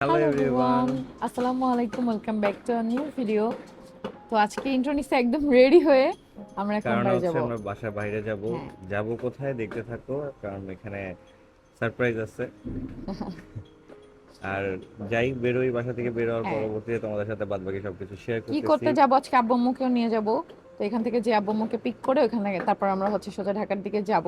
Hello everyone আসসালামু আলাইকুম welcome back to a new video তো আজকে ইন্ট্রো একদম রেডি হয়ে আমরা এখন বাইরে যাব। আমরা বাসার বাইরে যাব। যাব কোথায় দেখতে থাকো কারণ এখানে সারপ্রাইজ আছে। আর যাই বেরোই বাসা থেকে হ্যাঁ। পরবর্তীতে তোমাদের সাথে বাদ বাকি সবকিছু শেয়ার কি করতে যাব? আজকে আব্বু আম্মুকেও নিয়ে যাব। তো এখান থেকে যে আব্বু আম্মুকে পিক করে ওখান তারপর আমরা হচ্ছে সোজা ঢাকার দিকে যাব।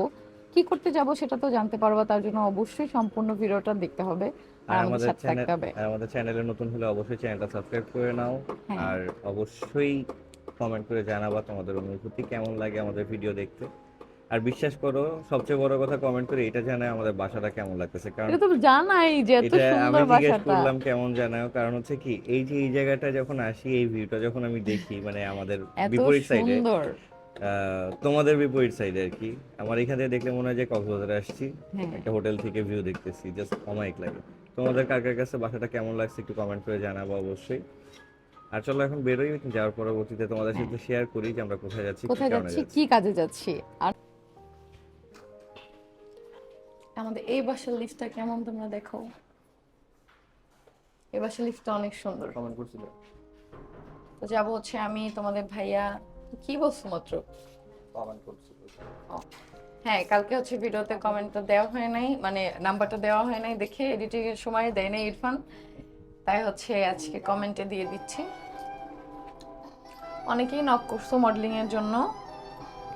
কি করতে যাব সেটা তো জানতে পারব তার জন্য অবশ্যই সম্পূর্ণ ভিডিওটা দেখতে হবে। আর আমাদের চ্যানেল আর আমাদের চ্যানেলে নতুন হলে অবশ্যই চ্যানেলটা সাবস্ক্রাইব করে নাও। হ্যাঁ। আর অবশ্যই কমেন্ট করে জানাবা তোমাদের অনুভূতি কেমন লাগে আমাদের ভিডিও দেখতে। আর বিশ্বাস করো সবচেয়ে বড় কথা কমেন্ট করে এটা জানায় আমাদের বাসাটা কেমন লাগতেছে। কারণ এটা তো জানাই যে এত আমি সুন্দর জিজ্ঞেস বাসাটা। করলাম কেমন জানাও। কারণ হচ্ছে কি এই যে এই জায়গাটা যখন আসি এই ভিউটা যখন আমি দেখি মানে আমাদের বিপরীত সাইডে তোমাদের বিপরীত সাইডে আর কি। আমার এখান থেকে দেখলে মনে হয় যে কক্সবাজারে আসছি। হ্যাঁ। একটা হোটেল থেকে ভিউ দেখতেছি জাস্ট অমায়িক লাগে। তোমাদের কার কার কাছে বাসাটা কেমন লাগছে একটু কমেন্ট করে জানাব অবশ্যই। আর চলো এখন বেরোই যাওয়ার পরবর্তীতে তোমাদের সাথে শেয়ার করি যে আমরা কোথায় যাচ্ছি কোথায় যাচ্ছি কি কাজে যাচ্ছি। আর আমাদের এই বাসার লিফটটা কেমন তোমরা দেখো? এই বাসার লিফটটা অনেক সুন্দর। কমেন্ট করছিল? তো যাব হচ্ছে আমি তোমাদের ভাইয়া কি বলছো মাত্র? কমেন্ট করছিল। হ্যাঁ কালকে হচ্ছে ভিডিওতে কমেন্টটা দেওয়া হয় নাই মানে নাম্বারটা দেওয়া হয় নাই দেখে এডিটিং এর সময় দেয় নাই ইরফান। তাই হচ্ছে আজকে কমেন্টে দিয়ে দিচ্ছি। অনেকেই নক করছ মডেলিং এর জন্য।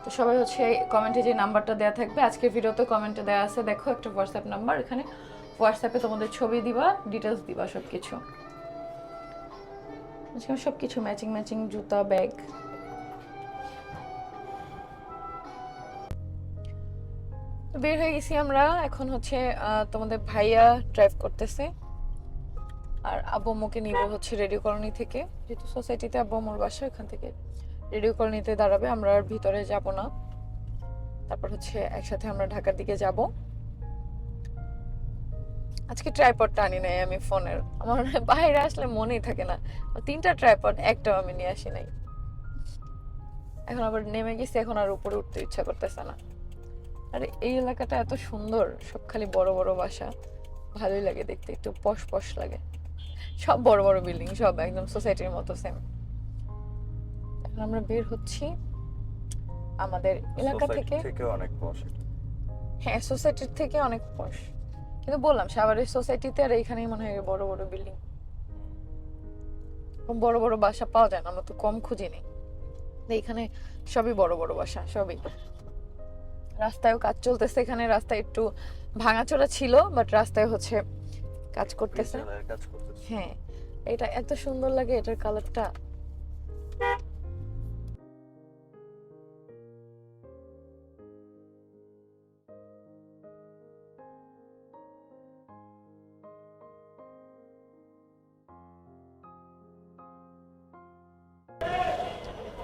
তো সবাই হচ্ছে কমেন্টে যে নাম্বারটা দেওয়া থাকবে, আজকে ভিডিওতে কমেন্টে দেওয়া আছে, দেখো একটা হোয়াটসঅ্যাপ নাম্বার এখানে হোয়াটসঅ্যাপে তোমাদের ছবি দিবা ডিটেলস দিবা সব কিছু সব কিছু ম্যাচিং ম্যাচিং জুতা ব্যাগ বের হয়ে গেছি আমরা। এখন হচ্ছে তোমাদের ভাইয়া ড্রাইভ করতেছে। আর আব্বু আম্মুকে নিব হচ্ছে রেডিও কলোনি থেকে। যেহেতু সোসাইটিতে আব্বু আম্মুর বাসা, ওখান থেকে রেডিও কলোনিতে দাঁড়াবে। আমরা আর ভিতরে যাব না। তারপর হচ্ছে একসাথে আমরা ঢাকার দিকে যাব। আজকে ট্রাইপডটা আনি নাই আমি ফোনের। আমার বাইরে আসলে মনেই থাকে না। তিনটা ট্রাইপড একটাও আমি নিয়ে আসি নাই। এখন আবার নেমে গেছি, এখন আর উপরে উঠতে ইচ্ছা করতেছে না। আর এই এলাকাটা এত সুন্দর সব খালি বড় বড় বাসা। ভালোই লাগে দেখতে একটু পশ পশ লাগে। সব বড় বড় বিল্ডিং সব একদম সোসাইটির মতো সেম এখন আমরা বের হচ্ছি আমাদের এলাকা থেকে। অনেক পশ। হ্যাঁ সোসাইটির থেকে অনেক পশ। কিন্তু বললাম সাভারের সোসাইটিতে আর এইখানেই মনে হয় বড় বড় বিল্ডিং বড় বড় বাসা পাওয়া যায় না আমরা তো কম খুঁজি নেই। এইখানে সবই বড় বড় বাসা সবই। রাস্তায়ও কাজ চলতেছে এখানে রাস্তায় একটু ভাঙাচোরা ছিল বাট রাস্তায় হচ্ছে কাজ করতেছে। কাজ করতেছে। হ্যাঁ এটা এত সুন্দর লাগে এটার কালারটা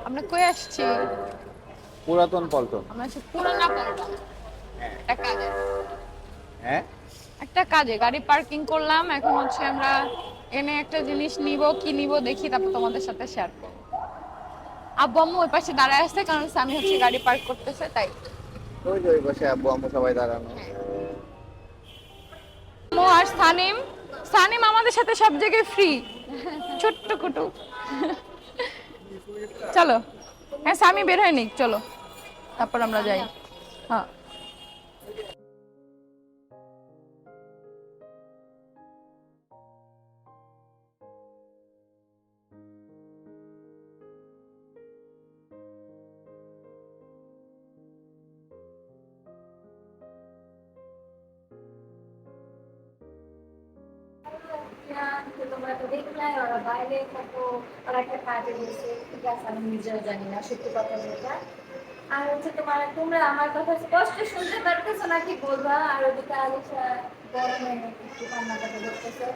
আমরা কই আসছি? পুরাতন পল্টন। আমরা আসছি পুরানা পল্টন। একটা কাজে। হ্যাঁ? একটা কাজে গাড়ি পার্কিং করলাম এখন হচ্ছে আমরা এনে একটা জিনিস নিব কি নিব দেখি তারপর তোমাদের সাথে শেয়ার করব। আব্বু আম্মু ওই পাশে দাঁড়ায় আছে কারণ স্বামী হচ্ছে গাড়ি পার্ক করতেছে তাই। ওই যে ওই পাশে আব্বু আম্মু সবাই দাঁড়ানো। আম্মু আর সানিম। সানিম আমাদের সাথে সব জায়গায় ফ্রি ছোট্ট কুটু চলো। হ্যাঁ স্বামী বের হয়নি চলো। তারপর আমরা যাই। হ্যাঁ। তো দেখলাই ওরা বাইরে কত, ওরা একটা কাজে গেছে, ঠিক আছে, আমি নিজেও জানি না, সত্যি কথা যেটা আর হচ্ছে তোমার, তোমরা আমার কথা স্পষ্ট শুনতে পারতেছো নাকি বলবা? আর ওদিকে আলিশা গরমে একটু কান্নাকাটি করতেছে।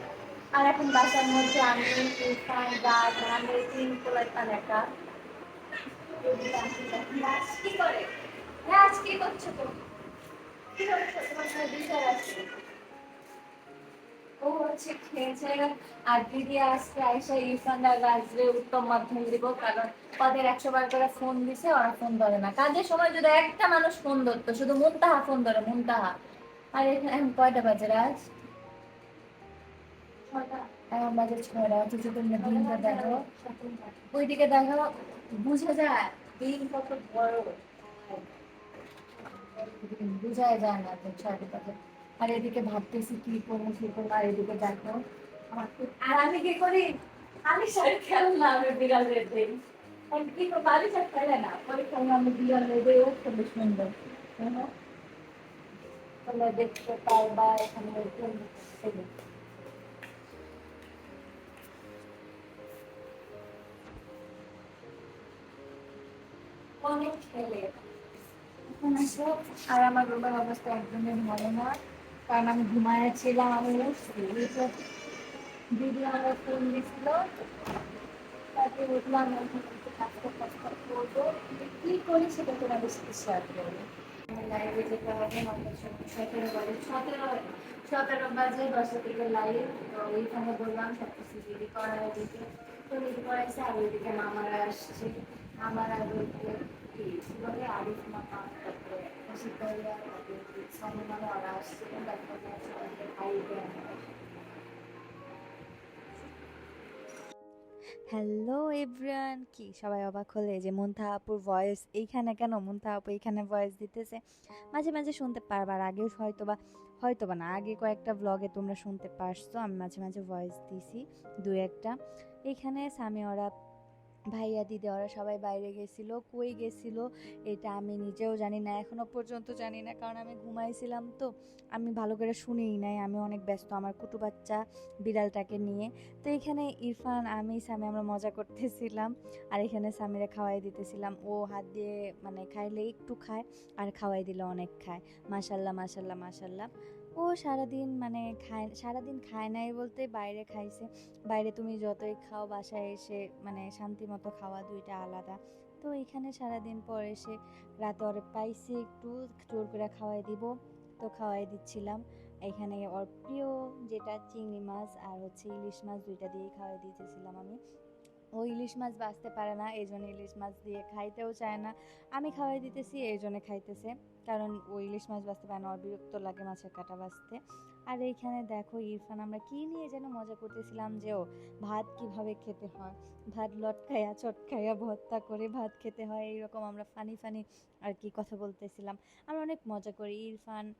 আর এখন বাসার মধ্যে আমি, ইরফান গাছ আমি তিন কোলার পান একা কি করে? রাজ কি করছ তো কি করছ? তোমার সাথে বিচার আছে। ও হচ্ছে খেয়েছে। আর দিদি আজকে আইসা ইরফান আর রাজরে উত্তম মাধ্যম দিব কারণ ওদের একশো বার করে ফোন দিছে ওরা ফোন ধরে না। কাজের সময় যদি একটা মানুষ ফোন ধরতো শুধু মুনতাহা ফোন ধরে মুনতাহা। আর এখানে কয়টা বাজে রাজ? এখন বাজে ছয়টা অথচ তোমরা দিনটা দেখো। ওইদিকে দেখো বুঝা যায়। দিন কত বড়। বুঝাই যায় না তো ছয়টা আর এদিকে ভাবতেছি কি করব কি করব, আর এদিকে দেখো আর আমি কি করি? আমি সাথে খেল না আমি না। অনেক খেলে। আর আমার রোগের অবস্থা একদমই ভালো না। কারণ আমি ঘুমায় ছিলাম, আমি দিদি আমার ফোন দিছিল। তাকে উঠলাম কাজটা কাজটা করব কি করি সেটা তোমাদের সাথে শেয়ার করব? লাইভে যেতে হবে সতেরো বাজে সতেরো সতেরো বাজে দশটা থেকে লাইভ তো ওইখানে বললাম সব কিছু রেডি করা দিতে তো রেডি করাইছে, আর ওইদিকে মামারা আসছে। মামারা বলতে কি? বলে, আরিফ মামা তারপরে শিকারিয়া হ্যালো এভরিওয়ান কি, সবাই অবাক হলে যে মুন্থা আপুর ভয়েস এইখানে কেন? মুন্থা আপু এইখানে ভয়েস দিতেছে। মাঝে মাঝে শুনতে পারবার আগেও হয়তো বা হয়তো বা না, আগে কয়েকটা ব্লগে তোমরা শুনতে পারছ। আমি মাঝে মাঝে ভয়েস দিছি দু একটা। এইখানে স্বামী ওরা ভাইয়া দিদি ওরা সবাই বাইরে গেছিল, কই গেছিল এটা আমি নিজেও জানি না এখনও পর্যন্ত জানি না কারণ আমি ঘুমাইছিলাম তো, আমি ভালো করে শুনিই নাই, আমি অনেক ব্যস্ত আমার কুটু বাচ্চা বিড়ালটাকে নিয়ে। তো এখানে ইরফান, আমি, সামি আমরা মজা করতেছিলাম আর এখানে সামিরে খাওয়াই দিতেছিলাম, ও হাত দিয়ে মানে খাইলে একটু খায় আর খাওয়াই দিলে অনেক খায়। মাশাল্লাহ মাশাল্লাহ মাশাল্লাহ। ও সারাদিন মানে খায়, সারাদিন খায় নাই বলতে বাইরে খাইছে। বাইরে তুমি যতই খাও, বাসায় এসে মানে শান্তি মতো খাওয়া দুইটা আলাদা। তো এখানে সারাদিন পর এসে রাতে ওরে পাইছি একটু, জোর করে খাওয়াই দিব। তো খাওয়াই দিচ্ছিলাম। এখানে ওর প্রিয় যেটা চিংড়ি মাছ আর হচ্ছে ইলিশ মাছ দুইটা দিয়ে খাওয়াই দিতেছিলাম আমি। ও ইলিশ মাছ বাঁচতে পারে না, এই জন্য ইলিশ মাছ দিয়ে খাইতেও চায় না। আমি খাওয়াই দিতেছি, এই জন্য খাইতেছে। কারণ ও ইলিশ মাছ বাঁচতে পারে না বিরক্ত লাগে মাছের কাটা বাঁচতে। আর এইখানে দেখো, ইরফান, আমরা কি নিয়ে যেন মজা করতেছিলাম যে ও ভাত কীভাবে খেতে হয়। ভাত লটকাইয়া চটকাইয়া ভর্তা করে ভাত খেতে হয়, এইরকম আমরা ফানি ফানি আর কি কথা বলতেছিলাম। আমরা অনেক মজা করি। ইরফান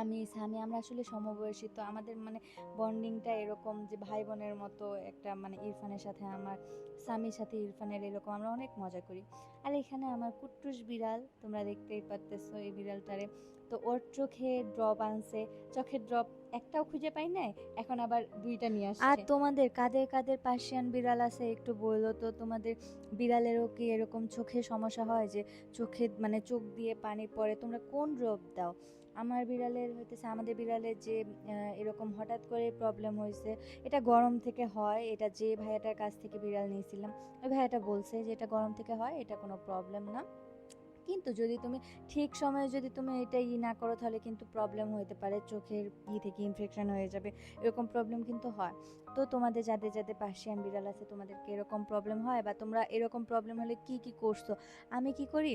আমি সানি আমরা আসলে সমবয়সী, তো আমাদের মানে বন্ডিংটা এরকম যে ভাই বোনের মতো একটা মানে ইরফানের সাথে আমার, স্বামীর সাথে ইরফানের এরকম আমরা অনেক মজা করি। আর এখানে আমার কুট্টুস বিড়াল, তোমরা দেখতেই পারতেছো এই বিড়ালটারে। তো ওর চোখে ড্রপ আনছে, চোখের ড্রপ একটাও খুঁজে পাই নাই, এখন আবার দুইটা নিয়ে আসছে। আর তোমাদের কাদের কাদের পার্সিয়ান বিড়াল আছে একটু বলল তো, তোমাদের বিড়ালেরও কি এরকম চোখে সমস্যা হয় যে চোখে মানে চোখ দিয়ে পানি পড়ে, তোমরা কোন ড্রপ দাও? আমার বিড়ালের হইতেছে, আমাদের বিড়ালের যে এরকম হঠাৎ করে প্রবলেম হয়েছে এটা গরম থেকে হয়, এটা যে ভাইয়াটার কাছ থেকে বিড়াল নিয়েছিলাম, ওই ভাইয়াটা বলছে যে এটা গরম থেকে হয়, এটা কোনো প্রবলেম না। কিন্তু যদি তুমি ঠিক সময়ে যদি তুমি এটা ই না করো, তাহলে কিন্তু প্রবলেম হতে পারে, চোখের ই থেকে ইনফেকশন হয়ে যাবে, এরকম প্রবলেম কিন্তু হয়। তো তোমাদের যাদের যাদের পার্সিয়ান বিড়াল আছে, তোমাদেরকে এরকম প্রবলেম হয়? বা তোমরা এরকম প্রবলেম হলে কি কি করছ? আমি কি করি?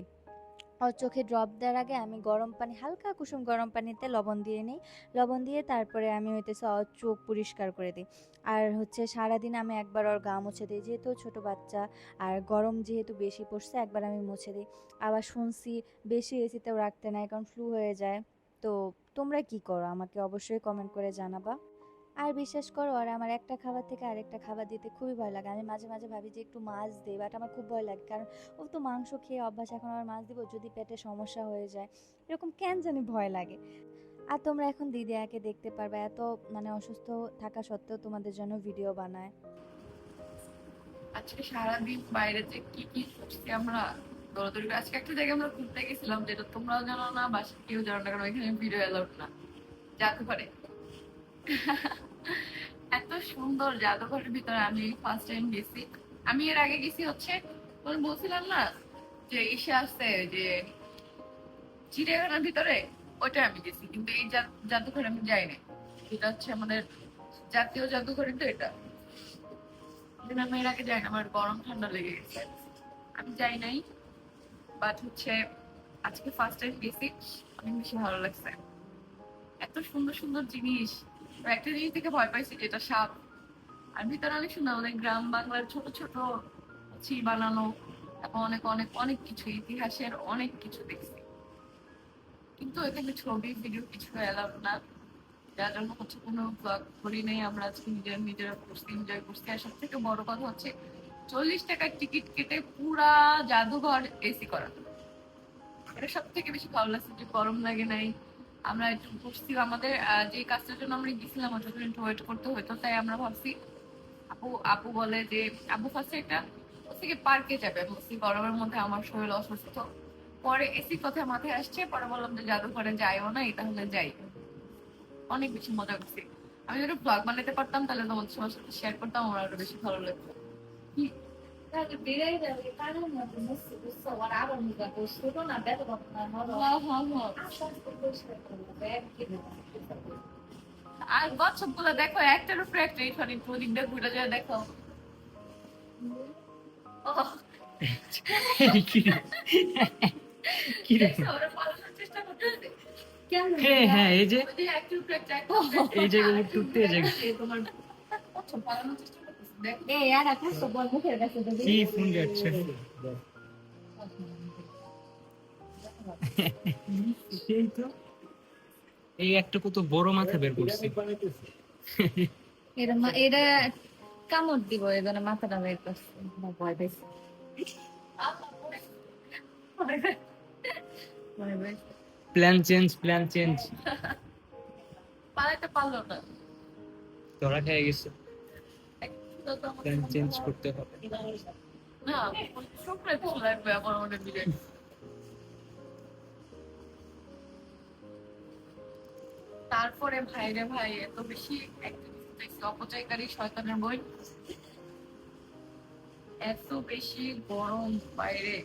চোখে ড্রপ দেওয়ার আগে আমি গরম পানি, হালকা কুসুম গরম পানিতে লবণ দিয়ে নিই। লবণ দিয়ে তারপরে আমি হইতেছে চোখ পরিষ্কার করে দিই। আর হচ্ছে সারাদিন আমি একবার ওর গা মুছে দিই। যেহেতু ছোট বাচ্চা, আর গরম যেহেতু বেশি পড়ছে, একবার আমি মুছে দিই। আবার শুনছি বেশি এসিতেও রাখতে নাই, কারণ ফ্লু হয়ে যায়। তো তোমরা কি করো? আমাকে অবশ্যই কমেন্ট করে জানাবা। আর বিশ্বাস করো, আর আমার একটা খাবার থেকে আরেকটা খাবার দিতে খুবই ভয় লাগে। আমি মাঝে মাঝে ভাবি যে একটু মাছ দিই বাট আমার খুব ভয় লাগে। কারণ ও তো মাংস খেয়ে অভ্যাস, এখন আমার মাছ দিব যদি পেটে সমস্যা হয়ে যায়। এরকম কেন জানি ভয় লাগে। আর তোমরা এখন দিদি দিদিয়াকে দেখতে পারবে, এত মানে অসুস্থ থাকা সত্ত্বেও তোমাদের জন্য ভিডিও বানায়। আজকে সারাদিন বাইরে যে কি কি করছি আমরা, দৌড়াদৌড়ি আজকে একটা জায়গায় আমরা ঘুরতে গেছিলাম, যেটা তোমরাও জানো না বা কেউ জানো না, কারণ ওইখানে ভিডিও অ্যালাউড না। জাদুঘরে এত সুন্দর জাদুঘরের ভিতরে আমি ফার্স্ট টাইম গেছি। আমি এর আগে গেছি হচ্ছে বলছিলাম না যে ইসে আসছে যে চিড়িয়াখানার ভিতরে, ওইটা আমি গেছি। কিন্তু এই জাদুঘরে আমি যাইনি। এটা হচ্ছে আমাদের জাতীয় জাদুঘরই তো এটা। আমি এর আগে যাই না আমার গরম ঠান্ডা লেগে গেছে। আমি যাই নাই বাট হচ্ছে আজকে ফার্স্ট টাইম গেছি। অনেক বেশি ভালো লাগছে। এত সুন্দর সুন্দর জিনিস। একটা জিনিস থেকে ভয় পাইছি, যেটা সাপ। আর ভিতরে অনেক সুন্দর, অনেক গ্রাম বাংলার ছোট ছোট চিল বানানো, এবং অনেক অনেক অনেক কিছু, ইতিহাসের অনেক কিছু দেখছি। কিন্তু এখানে ছবি ভিডিও কিছু এলাম না। যার জন্য হচ্ছে কোনো ব্লগ করি নাই, আমরা আজকে নিজের, নিজেরা করছি এনজয় করছি। আর সব থেকে বড় কথা হচ্ছে, চল্লিশ টাকার টিকিট কেটে পুরা জাদুঘর এসি করা এটা সব থেকে বেশি ভালো লাগছে যে গরম লাগে নাই আমরা একটু বসছি আমাদের যে কাজটার জন্য আমরা গেছিলাম একটু ওয়েট করতে হতো তাই আমরা ভাবছি, আপু আপু বলে যে, আপু ফার্স্টে একটা থেকে পার্কে যাবে, বলছি, গরমের মধ্যে আমার শরীর অসুস্থ। পরে এসি কথা মাথায় আসছে, পরে বললাম যে জাদুঘরে যাইও না তাহলে যাই। অনেক বেশি মজা করছি। আমি যদি ব্লগ বানাতে পারতাম, তাহলে তোমাদের সবার সাথে শেয়ার করতাম, আমার আরও বেশি ভালো লাগতো। কথা না হ্যাঁ, হ্যাঁ, হ্যাঁ। আস্তে আস্তে পরিষ্কার করব ব্যাগ কিনে আর গচ্ছপগুলো দেখো একটার উপরে একটা এইখানে প্রদীপটা ঘুরে যায় দেখো। হ্যাঁ হ্যাঁ এই যে যে এই জায়গায়। তোমার চেষ্টা এই আর এখন তো বল মুখের কাছে দেবে কি ফোন যাচ্ছে? সেই তো। এই একটা কত বড় মাথা বের করছে। এরা এরা কামড় দিব এজন্য মাথাটা বের করছে। ভয় প্ল্যান চেঞ্জ প্ল্যান চেঞ্জ পালাতে পারল না। ধরা খেয়ে গেছে। প্ল্যান চেঞ্জ করতে হবে। না লাগবে আমার মনে তারপরে ভাইরে ভাই এত বেশি অপচয়কারী শয়তানের বই। এত বেশি গরম বাইরে।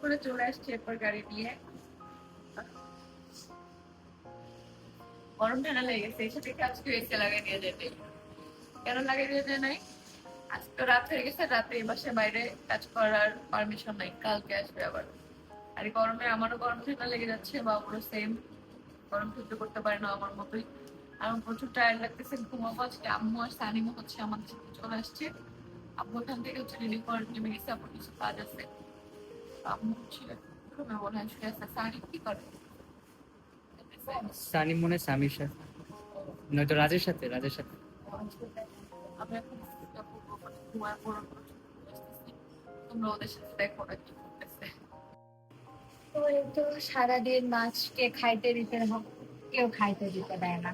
করে চলে আসছে এরপর গাড়ি নিয়ে। গরম ঠান্ডা লেগে গেছে, এসে দেখে আজকে এসে লাগাই দিয়ে যেতে। কেন লাগাই দিয়ে যায় নাই? আজ তো রাত হয়ে গেছে, রাতে বাসায় বাইরে কাজ করার পারমিশন নাই, কালকে আসবে আবার। আর গরমে আমারও গরম ঠান্ডা লেগে যাচ্ছে বা ওরও সেম গরম সহ্য করতে পারে না আমার মতোই। আমার প্রচুর টায়ার্ড লাগতেছে, ঘুমাবো আজকে, আম্মু আর সানিমও হচ্ছে আমাদের সাথে চলে আসছে। আব্বু ওখান থেকে হচ্ছে রেডি করে নেমে গেছে আবার কিছু কাজ আছে। আম্মু হচ্ছে মনে হয় শুয়ে আছে। সানি কি করে? সানি মনে স্বামীর সাথে। নয়তো রাজের সাথে রাজের সাথে। তোমরা ওদের দেখো ওরা কি করতেছে। তো সারাদিন মাছকে খাইতে দিতে কেউ খাইতে দিতে দেয় না।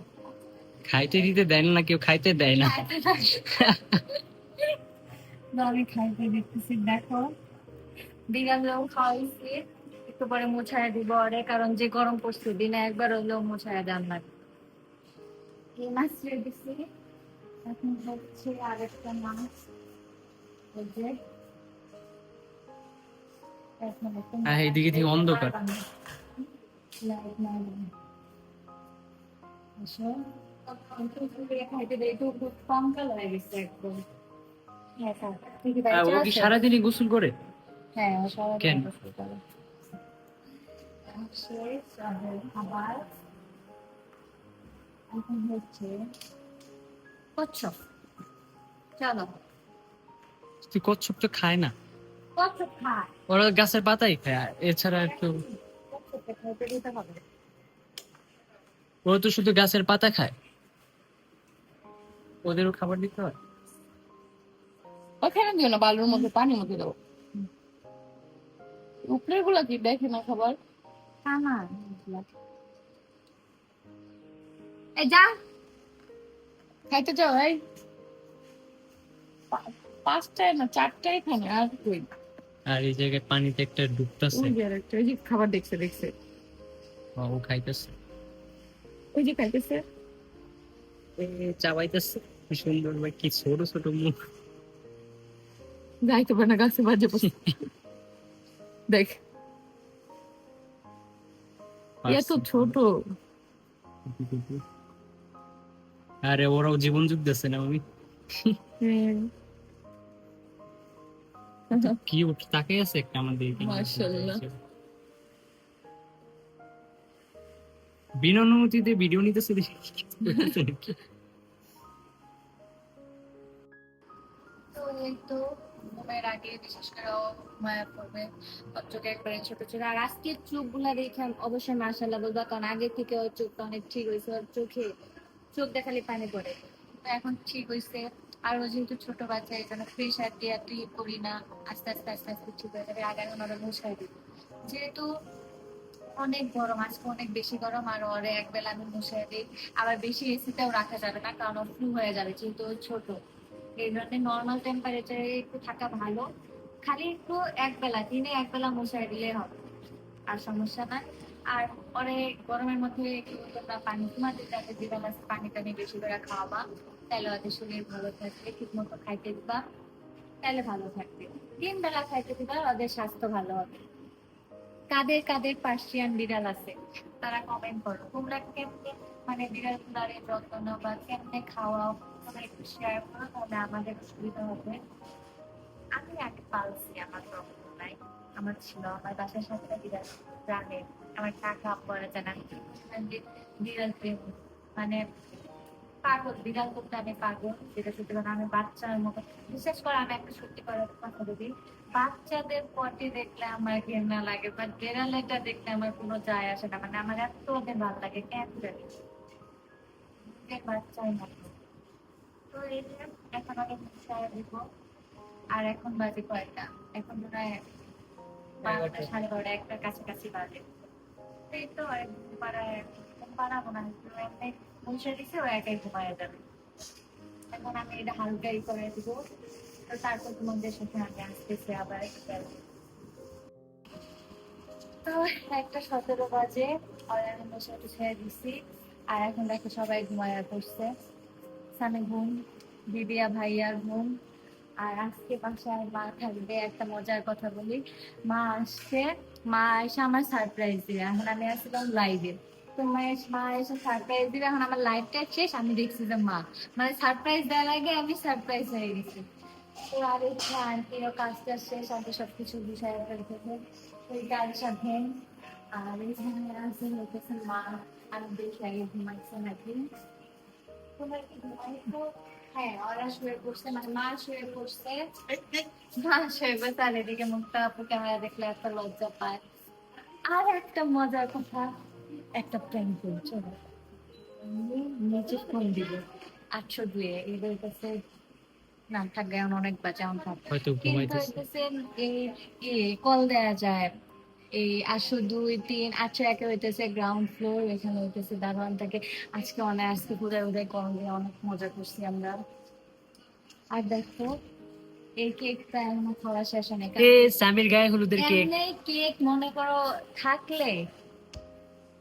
খাইতে দিতে দেয় না কেউ খাইতে দেয় না। না। আমি খাইতে দিতেছি দেখো। লোক খাওয়াইছি। পরে মুছায় দিব আরে কারণ যে গরম পড়ছে দিনে একবার হলেও মুছায় যান না। এই মাছ দিছি? এখন হচ্ছে আরেকটা মাছ। এই যে। হ্যাঁ, এইদিকে থেকে অন্ধকার। হয়ে হ্যাঁ স্যার তুই কি আহ, বাড়িতে ও কি সারাদিনই গোসল করে? হ্যাঁ সারাদিন গোসল করে। শেষ আর আবার এখন হচ্ছে কচ্ছপ চলো তুই কচ্ছপ তো খায় না। কচ্ছপ খায় ওরা গাছের পাতাই খায় এছাড়া একটু ওরা তো শুধু গাছের পাতা খায়। ওদেরও খাবার দিতে হয়। ওখানে দিও না বালুর মধ্যে পানির মধ্যে দাও উপরেরগুলা কি দেখে না খাবার? খানা এই যা খাইতে যাও এই পাঁচটায় না চারটায় খানে আর কই? আর এই জায়গায় পানিতে একটা ডুবতেছে। ওই যে আরেকটা, ওই যে খাবার দেখছে দেখছে। ও খাইতেছে। ওই যে খাইতেছে। চাবাইতেছে। কি সুন্দর ভাই কি ছোট ছোট মুখ। যাইতে পারে না গাছে বাজে দেখ। এত ছোট। আরে ওরাও জীবন যুগ দিচ্ছে না আমি কি উঠ তাকে আছে একটা আমাদের মাশাআল্লাহ। বিনা অনুমতিতে ভিডিও নিতেছে ঘুমের আগে, বিশেষ করে মায়া পড়বে চোখে একবারে ছোট ছোট আর আজকের অবশ্যই কারণ আগে থেকে ওর চোখটা অনেক ঠিক হয়েছে, ওর চোখে চোখ দেখালে পানি পড়ে। এখন ঠিক হয়েছে। আর ও যেহেতু ছোট বাচ্চা দিয়ে টিপ করি না, আস্তে আস্তে আস্তে আস্তে ঠিক হয়ে যাবে। আগে এখন মশাই দিই যেহেতু অনেক গরম, আজকে অনেক বেশি গরম, আর ওরে এক বেলা আমি মশাই দিই। আবার বেশি এসিতেও রাখা যাবে না, কারণ ফ্লু হয়ে যাবে, যেহেতু ছোট। এই জন্য নর্মাল টেম্পারেচারে একটু থাকা ভালো। খালি একটু এক বেলা দিনে এক বেলা মশাই দিলে হবে। আর সমস্যা নাই। আর অনেক গরমের মধ্যে তোমরা পানি ঘুমাতে যাতে দিবেন পানি টানি বেশি করে খাওয়াবা, তাহলে ওদের শরীর ভালো থাকবে ঠিক মতো খাইতে দিবা, তাহলে ভালো থাকবে। তিন বেলা খাইতে দিবা, ওদের স্বাস্থ্য ভালো হবে। কাদের কাদের পার্সিয়ান বিড়াল আছে, তারা কমেন্ট করো। তোমরা কেমনে মানে বিড়াল গুলারে যত্ন বা কেমনে খাওয়াও? আমি পালছি আমার নাই আমার ছিল, আমার বাসার সাথে বিড়াল জানে আমার টাকা জানা। বিড়াল মানে পাগল, বিড়াল করতে আমি পাগল, যেটা সত্যি কথা আমি বাচ্চার মতো। বিশেষ করে, আমি একটা সত্যি করার কথা বলি। বাচ্চাদের পটি দেখলে আমার ঘেন্না লাগে বাট বেড়ালেটা দেখলে আমার কোনো যায় আসে না। মানে আমার এত ভালো লাগে, কেন জানি। বাচ্চার মতো। তো এই যে এখন আমি সারা দিব আর এখন বাজে কয়টা? এখন মনে হয় বারোটা সাড়ে বারোটা একটা কাছাকাছি বাজে। এই তো পাড়ায় পারাবো না এমনি বসে দিছে ও একাই ঘুমায় যাবে। এখন আমি এটা হালকাই করে দিব। তো তারপর তোমাদের সাথে আমি আসতেছি আবার তো একটা সতেরো বাজে আর আমি বসে ছেড়ে দিছি। আর এখন দেখো সবাই ঘুমায় পড়ছে সামনে ঘুম, দিদিয়া ভাইয়ার ঘুম। আর আজকে বাসায় মা থাকবে, একটা মজার কথা বলি। মা আসছে, মা এসে আমার সারপ্রাইজ দিবে। এখন আমি আসছিলাম লাইভে তো মা এসে সারপ্রাইজ দিবে। এখন আমার লাইভটা শেষ, আমি দেখছি যে মা। মানে সারপ্রাইজ দেওয়ার আগে আমি সারপ্রাইজ হয়ে গেছি। তো আর হচ্ছে আন্টিরও কাজটা শেষ, আন্টি সবকিছু বিষয় রেখেছে ওই কাজ সাথে আর এখানে আছে হইতেছে মা, আমি দেখি আগে ঘুমাইছে নাকি। কি ঘুমাইছো হ্যাঁ ওরা শুয়ে পড়ছে মানে মা শুয়ে পড়ছে মা শুয়ে পড়ছে আর এদিকে মুখটা আপু ক্যামেরা দেখলে একটা লজ্জা পায় আর একটা মজার কথা একটা করছ আমি নিচে ফোন দিব আটশো দুয়ে এদের কাছে নাম থাকবে অনেক বাজে হয়তো কিন্তু এই কল দেয়া যায়। এই আটশো দুই তিন আটশো একে হইতেছে গ্রাউন্ড ফ্লোর এখানে হইতেছে দারোয়ান থাকে আজকে অনেক আজকে উদয় অনেক মজা করছি আমরা আর দেখো এই কেকটা এখনও খাওয়া শেষ। সামির গায়ে হলুদের কেক কেক মনে করো থাকলে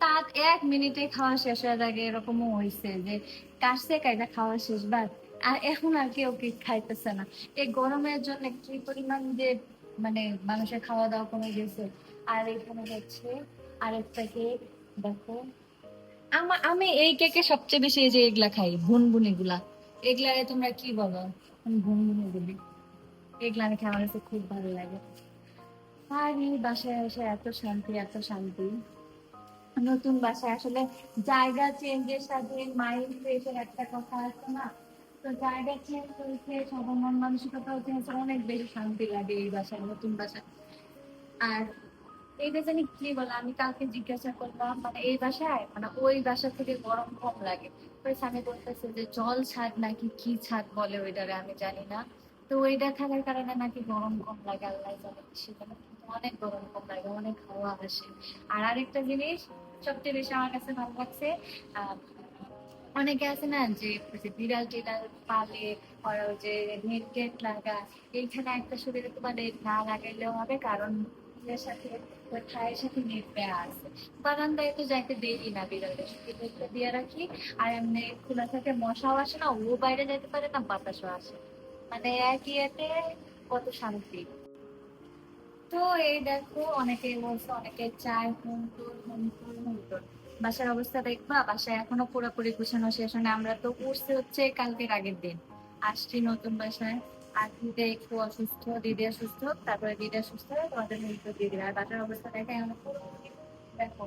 তার এক মিনিটে খাওয়া শেষ হয়ে থাকে এরকমও হয়েছে যে কাটছে কাইটা খাওয়া শেষ বাদ আর এখন আর কেউ কেক খাইতেছে না এই গরমের জন্য কি পরিমাণ যে মানে মানুষের খাওয়া দাওয়া কমে গেছে আর এখানে হচ্ছে আরেকটা কেক দেখো। আমার আমি এই কেকে সবচেয়ে বেশি এই যে এগুলা খাই, ভুনভুন এগুলা। এগুলারে তোমরা কি বলো? ভুনভুনি বলি। এগুলা খাই আমার কাছে খুব ভালো লাগে। আর এই বাসায় এসে এত শান্তি এত শান্তি। নতুন বাসায় আসলে জায়গা চেঞ্জের সাথে মাইন্ড ফ্রেশের একটা কথা আছে না? তো জায়গা চেঞ্জ হয়েছে সবার মন মানসিকতাও চেঞ্জ অনেক বেশি শান্তি লাগে এই বাসায়, নতুন বাসায়। আর এইটা জানি কি বলে, আমি কালকে জিজ্ঞাসা করলাম মানে এই বাসায়? মানে ওই বাসা থেকে গরম কম লাগে। স্বামী বলতেছে যে, জল ছাদ নাকি কি ছাদ বলে ওইটারে আমি জানি না। তো ওইটা থাকার কারণে নাকি গরম কম লাগে, আল্লাহ জানে। সেখানে অনেক গরম কম লাগে, অনেক হাওয়া আসে। আর আরেকটা জিনিস, সবচেয়ে বেশি আমার কাছে ভালো লাগছে অনেকে আছে না যে বিড়াল টিড়াল পালে ওরা যে নেট টেট লাগা, এইখানে একটা শরীরে নেট না লাগাইলেও হবে, কারণ এর সাথে ওই সাথে আছে। যাইতে দেরি না বিড়ালের সাথে দিয়ে রাখি। আর এমনি খোলা থাকে, মশাও আসে না, ও বাইরে যেতে পারে না, বাতাসও আসে মানে একই এতে কত শান্তি। তো এই দেখো, অনেকে বলছে, অনেকে চায় হুমতুর হুমতুর হুমতুর বাসার অবস্থা দেখবা, বাসায় এখনও পুরোপুরি গুছানো শেষ হয় আমরা তো উঠছে হচ্ছে কালকের আগের দিন। আসছি নতুন বাসায়। আর দিদি একটু অসুস্থ দিদি অসুস্থ তারপরে দিদি অসুস্থ তোমাদের মৃত্যু দিয়ে দিবে আর অবস্থা দেখে পুরোপুরি দেখো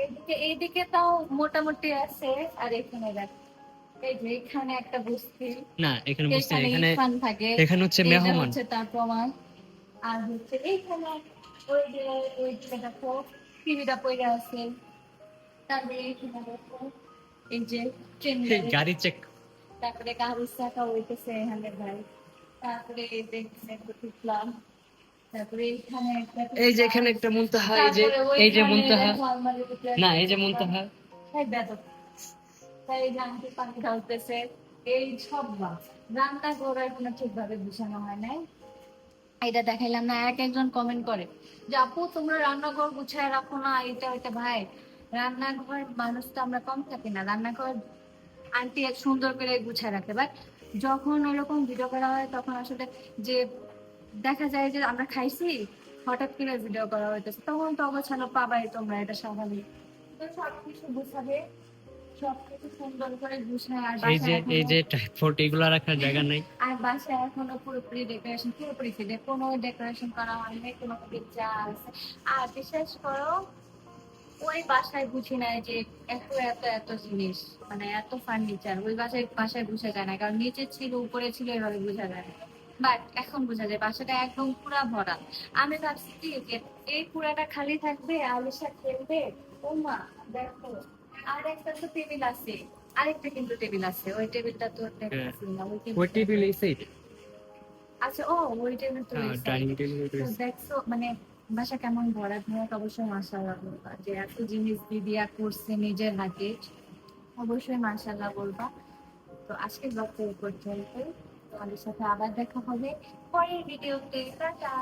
এইদিকে এইদিকে তাও মোটামুটি আছে। আর এখানে দেখ এই যে এখানে একটা বস্তি। না এখানে বুঝতে এখানে এখানে ইরফান থাকে। এখানে হচ্ছে মেহমান। হচ্ছে তার প্রমাণ। আর হচ্ছে এইখানে ওই যে ওই যে দেখো টিভিটা পড়ে আছে। তারপরে দেখো এই যে ট্রেন গাড়ি চেক তারপরে কাগজ টাকা হইতেছে এখানে ভাই। তারপরে এই ঢুকলাম। যে এখানে একটা মুনতাহা এই যে এই যে মুনতাহা। না এই যে মুনতাহা। এই বেদক। তাই এই যে আন্টি পানি ঢালতেছে এই সব রান্না করার কোনো ঠিকভাবে গুছানো হয় নাই। এটা দেখাইলাম না এক একজন কমেন্ট করে। যে আপু তোমরা রান্নাঘর গুছায় রাখো না এটা ওইটা ভাই। রান্নাঘর মানুষ তো আমরা কম থাকি না। রান্নাঘর আন্টি এক সুন্দর করে গুছায় রাখে বাট যখন ওরকম ভিডিও করা হয় তখন আসলে যে দেখা যায় যে আমরা খাইছি হঠাৎ করে ভিডিও করা হইতেছে তখন তো অগোছালো পাবাই তোমরা এটা স্বাভাবিক। তো সবকিছু গুছাবে সবকিছু সুন্দর করে গুছায় আর এই যে এই যে ট্রাইপড এগুলো রাখার জায়গা নাই? আর বাসায় এখনও পুরোপুরি ডেকোরেশন পুরোপুরি কোনো ডেকোরেশন করা হয়নি কোনো পিকচার আর বিশেষ করো ওই বাসায় বুঝি নাই যে এত এত এত জিনিস মানে এত ফার্নিচার ওই বাসায় বাসায় বুঝা যায় না কারণ নিচে ছিল উপরে ছিল এভাবে বোঝা যায় না। বাট এখন বোঝা যায় বাসাটা একদম পুরা ভরা। আমি ভাবছি কি যে এই পুরাটা খালি থাকবে আলিশা খেলবে ও মা দেখো। আর একটা তো টেবিল আছে আরেকটা কিন্তু টেবিল আছে ওই টেবিলটা তো ওই টেবিল সাইড আচ্ছা ও ওই টেবিল ওই টেবিল তো দেখছ মানে বাসা কেমন ভরা ভরা অবশ্যই মাসাল্লাহ বলবা। যে এত জিনিস দিদিয়া করছে নিজের হাতে, অবশ্যই মাসাল্লাহ বলবা। তো আজকে ব্লগটা এই পর্যন্ত তোমাদের সাথে আবার দেখা হবে পরের ভিডিওতে টাটা!